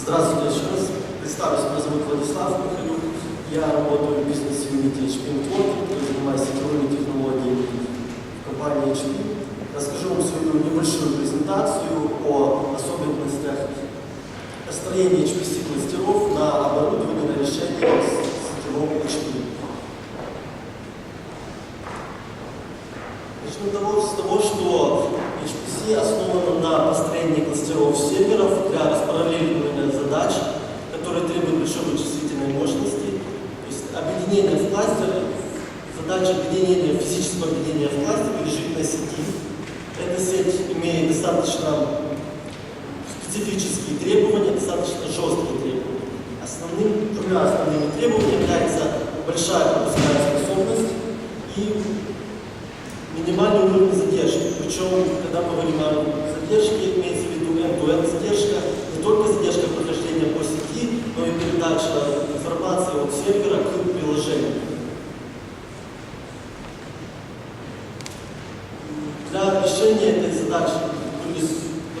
Здравствуйте еще раз. Представлюсь, меня зовут Владислав Михайлюк. Я работаю в бизнес-юните HP Networking, занимаюсь сетевыми технологиями в компании HP. Расскажу вам свою небольшую презентацию о особенностях построения HPC кластеров на оборудовании на решениях сетевого HP. Начну того, с того, что HPC основана на построении кластеров серверов для распараллеливания задач, которые требуют большой вычислительной мощности. То есть объединение в кластере, задача объединения, физического объединения в кластере лежит на сети. Эта сеть имеет достаточно специфические требования, достаточно жесткие требования. Основным, двумя основными требованиями является большая пропускная способность и минимальный уровень задержки. Причем, когда мы говорим о задержке, имеется в виду end-to-end задержка, не только задержка прохождения по сети, но и передача информации от сервера к приложению. Для решения этой задачи были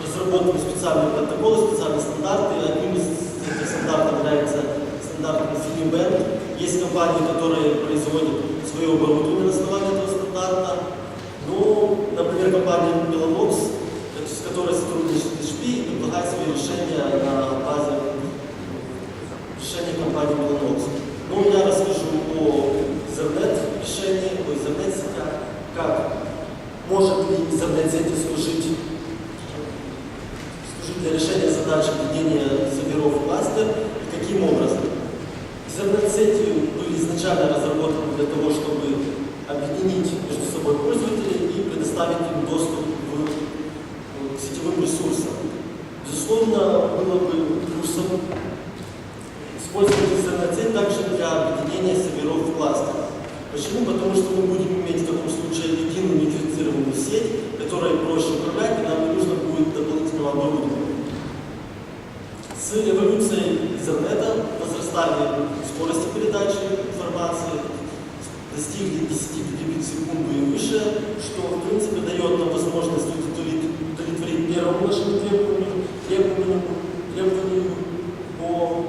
разработаны специальные протоколы, специальные стандарты. Одним из этих стандартов является стандарт InfiniBand. Есть компании, которые производят свое оборудование на основании этого стандарта. Ну, например, компания Mellanox, с которой сотрудничает HP, предлагает свои решения на того, чтобы объединить между собой пользователей и предоставить им доступ к, к сетевым ресурсам. Безусловно, было бы плюсом использовать интернет-сеть также для объединения серверов в кластер. Почему? 59 секунд и выше, что в принципе дает нам возможность удовлетворить первому нашему требованию, требованию, требованию по,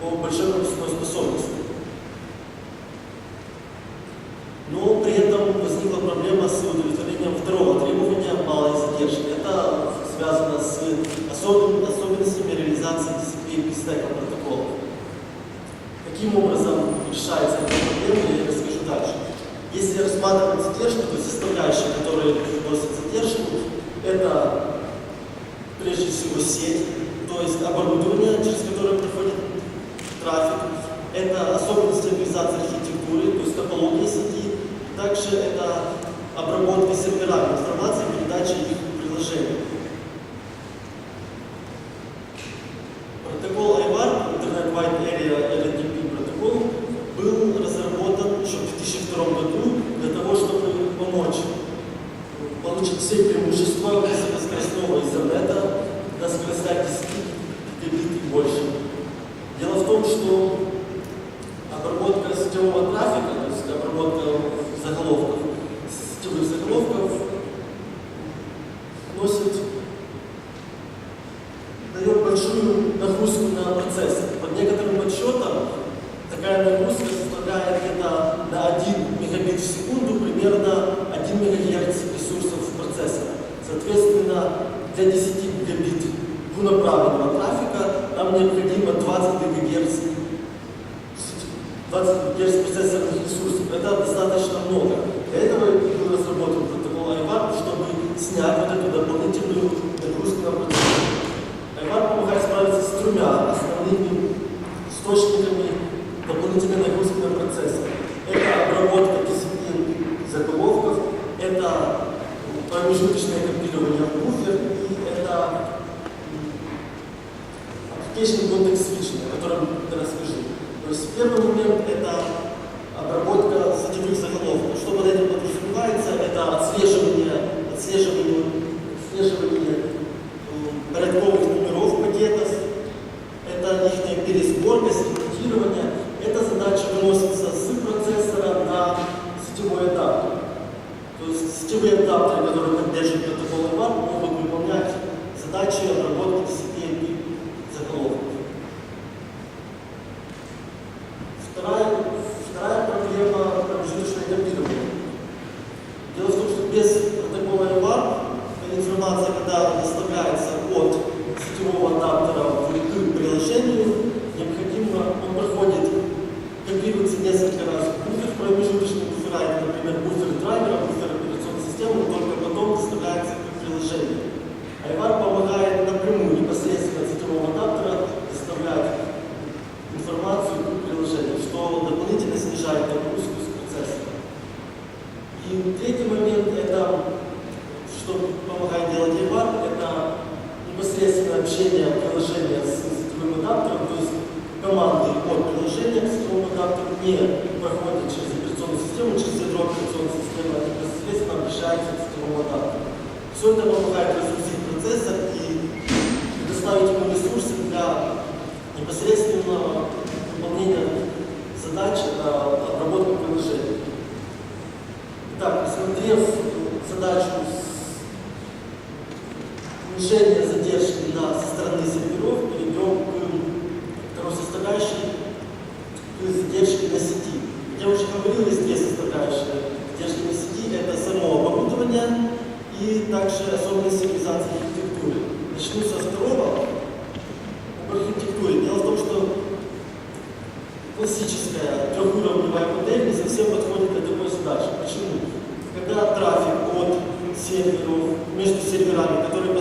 по большой способности. То составляющие, которые носят задержку, это прежде всего сеть, то есть оборудование, через которое проходит трафик, это особенности организации архитектуры, то есть топология сети, также это обработка серверами информации, передача их empresa que trabalha Тому так. Суд допомагає в усіх процесах і доставить ресурсы для непосередньо эти все подходят к одной задаче. Почему? Когда трафик от серверов, между серверами, которые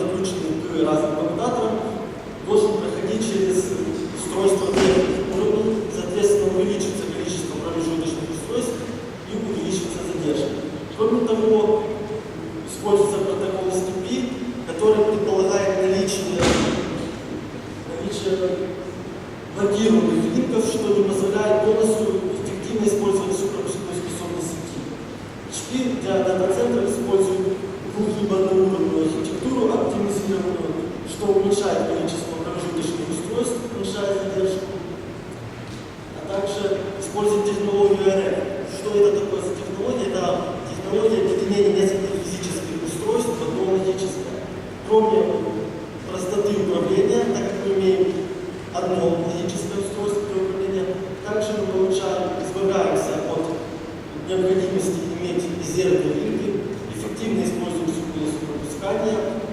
experimento.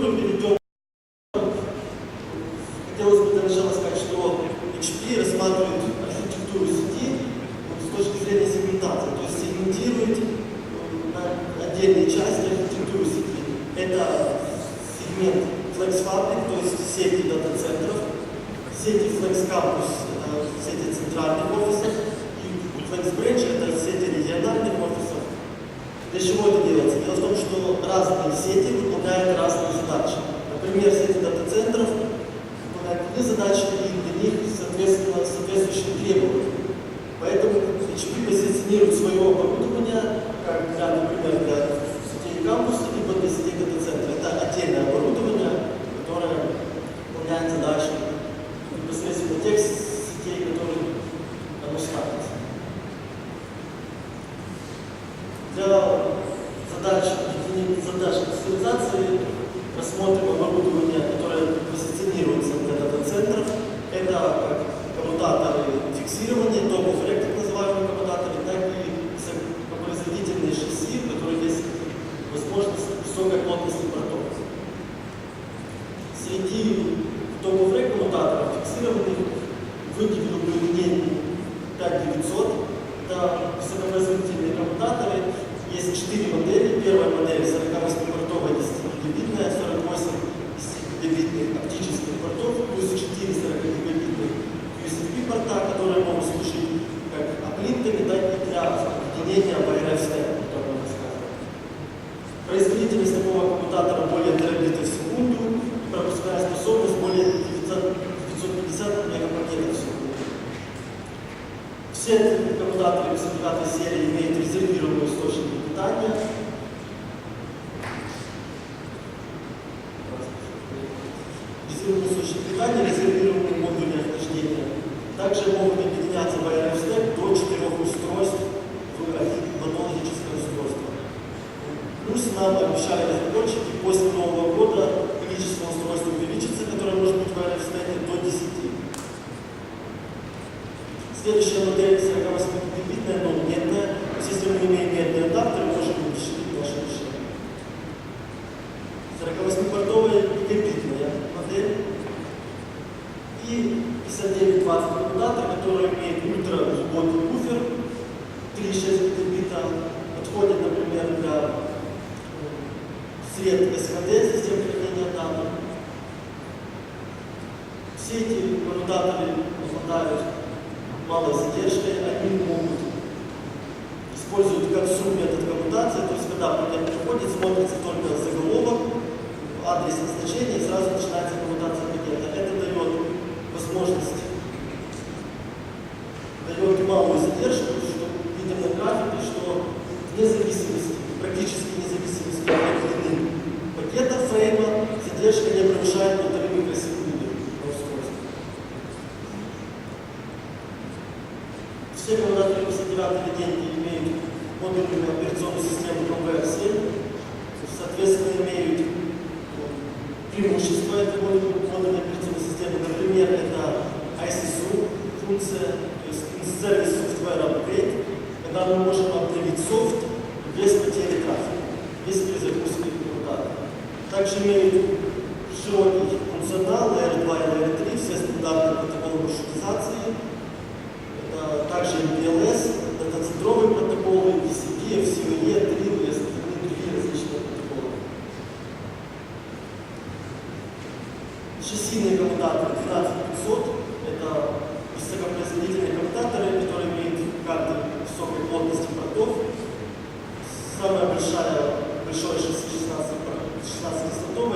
futuro соответствующим требованиям. Поэтому ключевые позиционируют своего оборудования, как для, например, для сетей кампуса, Все депутатів 85-ї серії имеют резервіровані сложені питания, Резервировані сложені питання, резервіровані модульні охлаждения. Также могут объединяться в аэрофстек до четырех устройств в аналогическое устройство. Плюс нам обещали разработчики Следующая модель 48-битная, но медная. Если мы имеем медный адаптер, мы можем расширить наше решение. 48-портовая гигабитная модель. И 5920 коммутатор, который имеет ультраглубокий буфер, 3,6 гигабита, подходит, например, для э, свет СХД, систем хранения данных. Все эти коммутаторы обладают малой задержкой, они могут использовать как субметод коммутации, то есть когда пакет приходит, смотрится только заголовок, адрес назначения и сразу начинается коммутация пакета. Это дает возможность, дает малую задержку, функция, то есть сервис software upgrade, когда мы можем обновить софт без потери трафика, без перезагрузки коммутатора. Также имеют широкий функционал Layer 2 и Layer 3, все стандартные протоколы маршрутизации, это также MPLS, дата-центровые протоколы, TCP, FCOE, 3, и остальные другие различные протоколы. Шассийные коммутаторы 12500 это высокопроизводительные коммутаторы, которые имеют карты высокой плотности портов. Большая, большое шасси 16, 16 имеет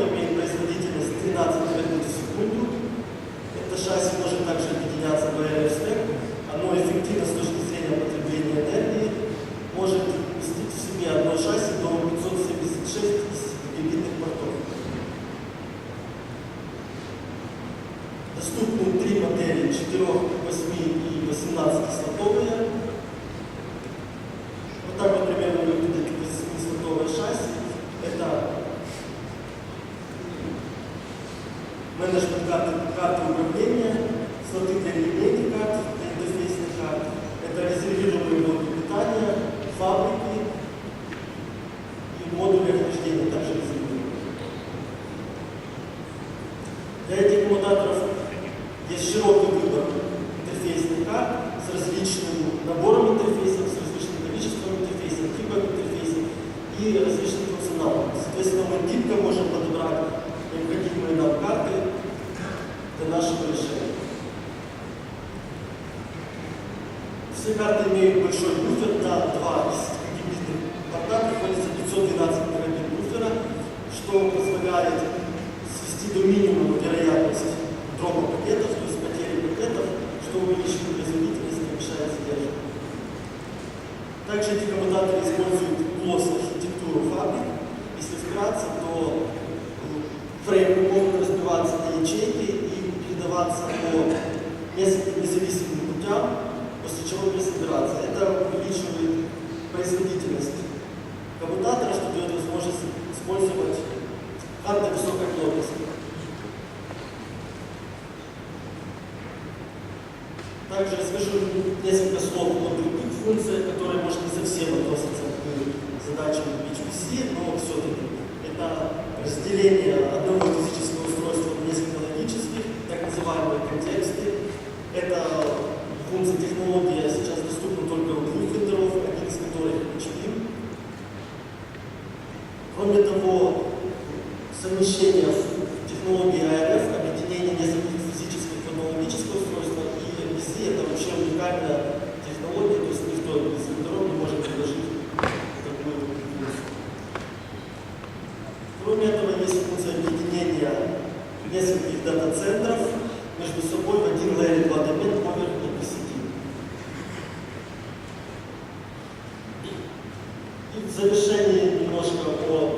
менеджмент карты, карты управления, слоты Все карты имеют большой буфер, на 2 из порта приходится 512 мегабит буфера, что позволяет свести до минимума вероятность дропа пакетов, то есть потери пакетов, что увеличивает производительность и повышает задержку. Также эти коммутаторы используют ГЛОС архитектуру фабрик. Если вкратце, то фреймы могут разбиваться на ячейки и передаваться по нескольким независимым путям, после чего пересобираться. Это увеличивает производительность коммутатора, что дает возможность использовать карты высокой плотности. Также расскажу несколько слов о других функциях, которые, может, не совсем относятся к задачам HPC, но все-таки это разделение одного физического устройства на несколько логических, так называемые контексты. Это функция технологии сейчас доступна только у двух вендоров, один из которых HP. Кроме того, совмещение технологии ARF, объединение нескольких физических и логических устройств MPC это вообще уникальная технология, то есть никто из вендоров не может предложить такую функцию. Кроме этого, есть функция объединения нескольких дата-центров между собой в один Layer 2 домен поверх EPCD. И в завершении немножко о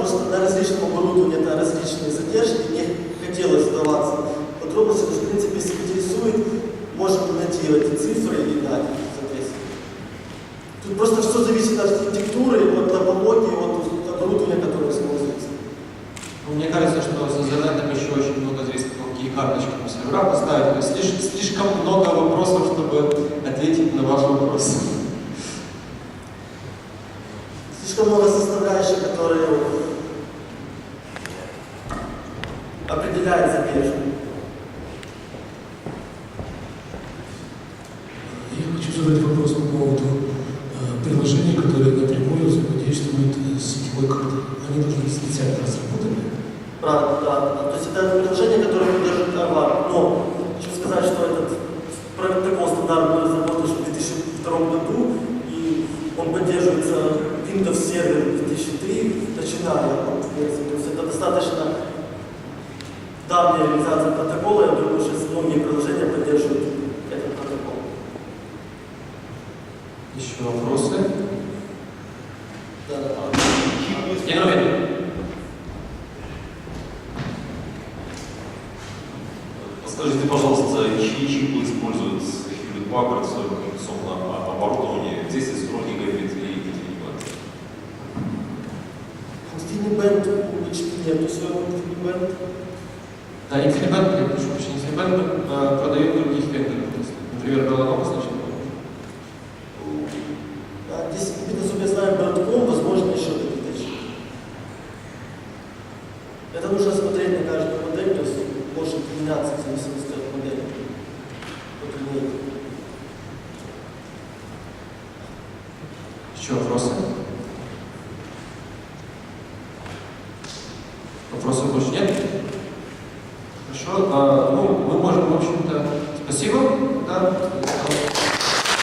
просто на различном оборудовании это различные задержки, не хотелось сдаваться. Подробности, в принципе, если интересует, можем найти эти цифры и дать, соответственно. Тут просто все зависит от архитектуры, от топологии, от оборудования, которое используется. Ну, Мне кажется, что с Ethernet еще очень много зависит какие карточки на сервера поставить. То есть слишком, слишком много вопросов, чтобы ответить на ваш вопрос. Слишком много составляющих, которые определяют задержку. Я хочу задать вопрос по поводу э, приложений, которые напрямую взаимодействуют э, с сетевой картой. Они должны быть специально разработаны. Правда, да. То есть это приложение, которое поддерживает Арвар. Но хочу сказать, что этот протокол стандарт был разработан в 2002 году, и он поддерживается Windows Server 2003, начиная от версии. То есть это достаточно давняя реализация протокола. Я думаю, что многие приложения поддерживают этот протокол. Еще вопросы? Да, да, говорю. Скажите, пожалуйста, чьи чипы используют Hewlett Packard в своем коммуникационном о- оборудовании? Здесь строгий габит и Infiniband. Infiniband у HP нету своего Infiniband. Да, я прошу прощения, Infiniband э, продает других вендоров. Например, Белланова значит.